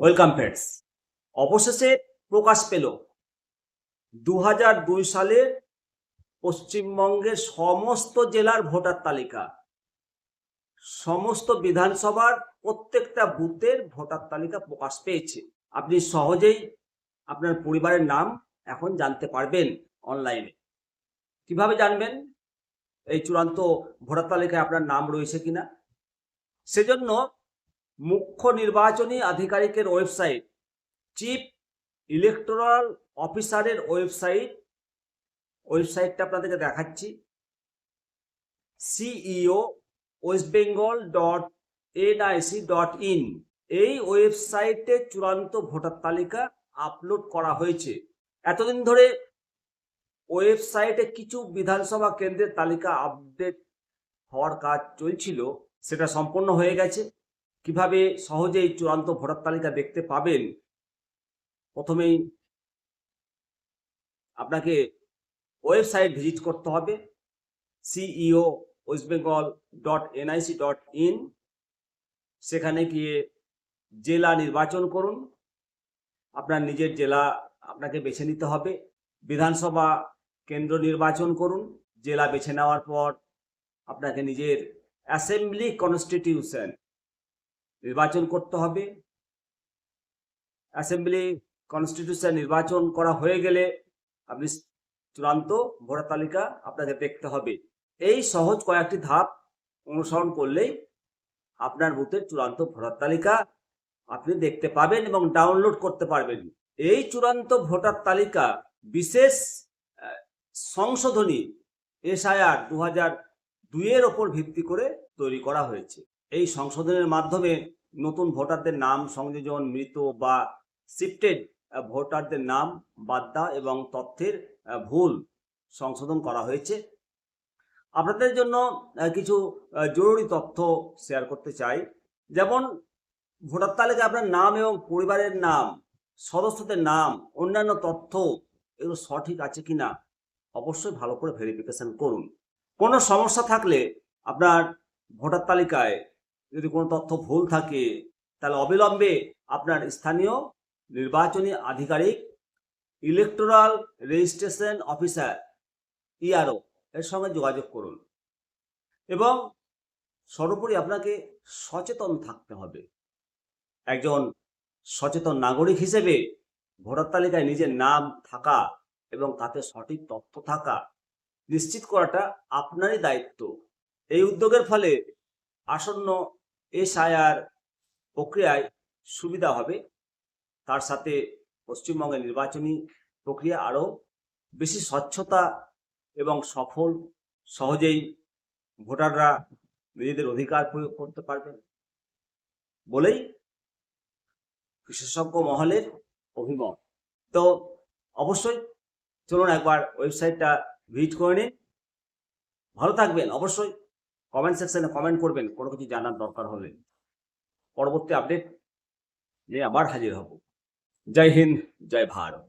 Welcome friends. অবশেষে প্রকাশ পেল দু সালের পশ্চিমবঙ্গের সমস্ত জেলার ভোটার তালিকা। সমস্ত বিধানসভার প্রত্যেকটা বুথের ভোটার তালিকা প্রকাশ পেয়েছে। আপনি সহজেই আপনার পরিবারের নাম এখন জানতে পারবেন অনলাইনে। কীভাবে জানবেন? এই চূড়ান্ত ভোটার তালিকায় আপনার নাম রয়েছে কিনা? সেজন্য মুখ্য নির্বাচনী আধিকারিকের ওয়েবসাইট, চিফ ইলেকটোরাল অফিসারের ওয়েবসাইট, ওয়েবসাইটটা আপনাদেরকে দেখাচ্ছি CEO west Bengal dot NIC dot in এই ওয়েবসাইটে চূড়ান্ত ভোটার তালিকা আপলোড করা হয়েছে। এতদিন ধরে ওয়েবসাইটে কিছু বিধানসভা কেন্দ্রের তালিকা আপডেট হওয়ার কাজ চলছিল, সেটা সম্পন্ন হয়ে গেছে। কীভাবে সহজেই চূড়ান্ত ভোটার তালিকা দেখতে পাবেন? প্রথমেই আপনাকে ওয়েবসাইট ভিজিট করতে হবে CEO west Bengal dot NIC dot in সেখানে গিয়ে জেলা নির্বাচন করুন। আপনার নিজের জেলা আপনাকে বেছে নিতে হবে। বিধানসভা কেন্দ্র নির্বাচন করুন, জেলা বেছে নেওয়ার পর আপনাকে নিজের অ্যাসেম্বলি কনস্টিটিউশন নির্বাচন করতে হবে। অ্যাসেম্বলি কনস্টিটিউশন নির্বাচন করা হয়ে গেলে আপনি চূড়ান্ত ভোটার তালিকা আপনাকে দেখতে হবে। এই সহজ কয়েকটি ধাপ অনুসরণ করলেই আপনার বুথের চূড়ান্ত ভোটার তালিকা আপনি দেখতে পাবেন এবং ডাউনলোড করতে পারবেন। এই চূড়ান্ত ভোটার তালিকা বিশেষ সংশোধনী, এসআইআর দু হাজার দুইয়ের ওপর ভিত্তি করে তৈরি করা হয়েছে। এই সংশোধনের মাধ্যমে নতুন ভোটারদের নাম, সংযোজন, মৃত বা শিফটেড ভোটারদের নাম বাদ দেওয়া এবং তথ্যের ভুল সংশোধন করা হয়েছে। আপনাদের জন্য কিছু জরুরি তথ্য শেয়ার করতে চাই। যেমন, ভোটার তালিকায় আপনার নাম এবং পরিবারের নাম, সদস্যদের নাম, অন্যান্য তথ্য, এগুলো সঠিক আছে কিনা, অবশ্যই ভালো করে ভেরিফিকেশন করুন। কোনো সমস্যা থাকলে আপনার ভোটার তালিকায় যদি কোনো তথ্য ভুল থাকে, তাহলে অবিলম্বে আপনার স্থানীয় নির্বাচনী আধিকারিক ইলেকটোরাল রেজিস্ট্রেশন অফিসার ইআরও এর সঙ্গে যোগাযোগ করুন। এবং সর্বোপরি আপনাকে সচেতন থাকতে হবে। একজন সচেতন নাগরিক হিসেবে ভোটার তালিকায় নিজের নাম থাকা এবং তাতে সঠিক তথ্য থাকা নিশ্চিত করাটা আপনারই দায়িত্ব। এই উদ্যোগের ফলে আসন্ন এসআইআর প্রক্রিয়ায় সুবিধা হবে। তার সাথে পশ্চিমবঙ্গের নির্বাচনী প্রক্রিয়া আরও বেশি স্বচ্ছতা এবং সফল, সহজেই ভোটাররা নিজেদের অধিকার প্রয়োগ করতে পারবেন বলেই বিশেষজ্ঞ মহলের অভিমত। তো অবশ্যই চলুন একবার ওয়েবসাইটটা ভিজিট করে নিন। ভালো থাকবেন, অবশ্যই। কমেন্ট সেকশনে কমেন্ট করবেন, কোনো কিছু জানার দরকার হলে। পরবর্তী আপডেট নিয়ে আবার হাজির হব। জয় হিন্দ, জয় ভারত।